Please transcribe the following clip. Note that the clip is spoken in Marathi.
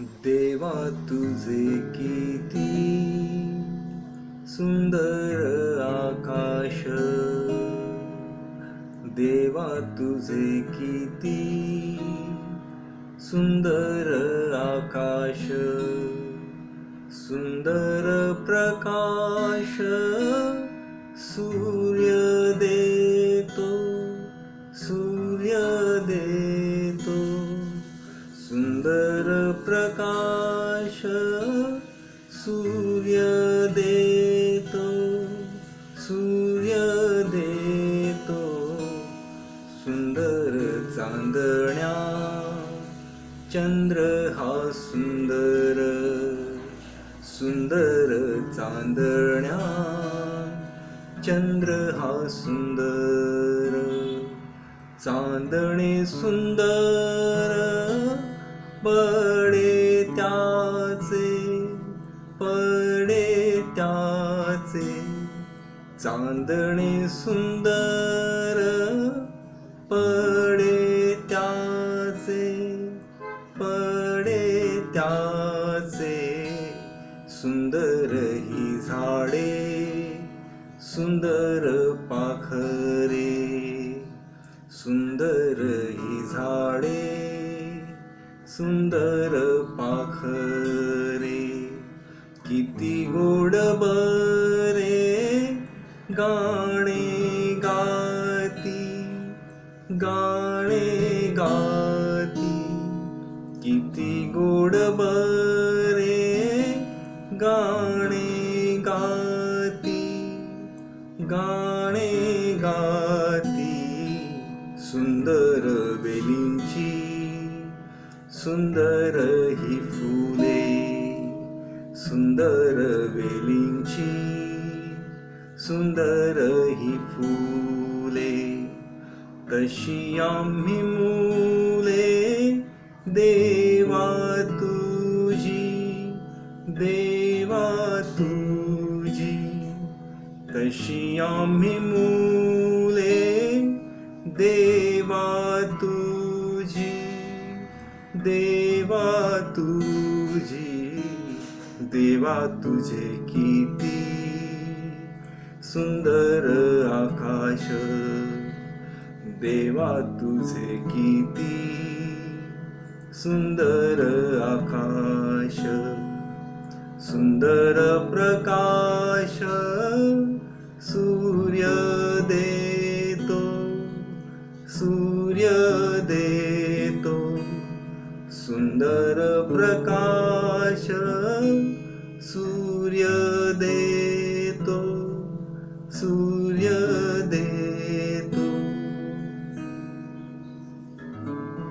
देवा तुझे किती सुंदर आकाश. देवा तुझे किती सुंदर आकाश. सुंदर प्रकाश. प्रकाश सूर्य देतो सूर्य देतो सुंदर चांदण्या चंद्र हा सुंदर सुंदर चांदण्या चंद्र हा सुंदर चांदणे सुंदर. पडे त्याचे पडे त्याचे. चांदणे सुंदर पडे त्याचे पडे त्याचे. सुंदर ही झाडे सुंदर पाखरे. सुंदर पाखरे किती गोड बरे गाणे गाती गाणे गाती किती गोड बरे गाणे गाती गाणे सुंदर ही फुले सुंदर वेलींची सुंदर ही फुले. तशी आम्ही मुले देवा तुझी देवा तुझी. तशी आम्ही मुले देवा तुझी. देवा तुझे देवा तुझे किती सुंदर आकाश देवा तुझे किती सुंदर आकाश सुंदर प्रकाश सूर्य देतो सूर्य देतो. दर प्रकाश सूर्यदेतो सूर्य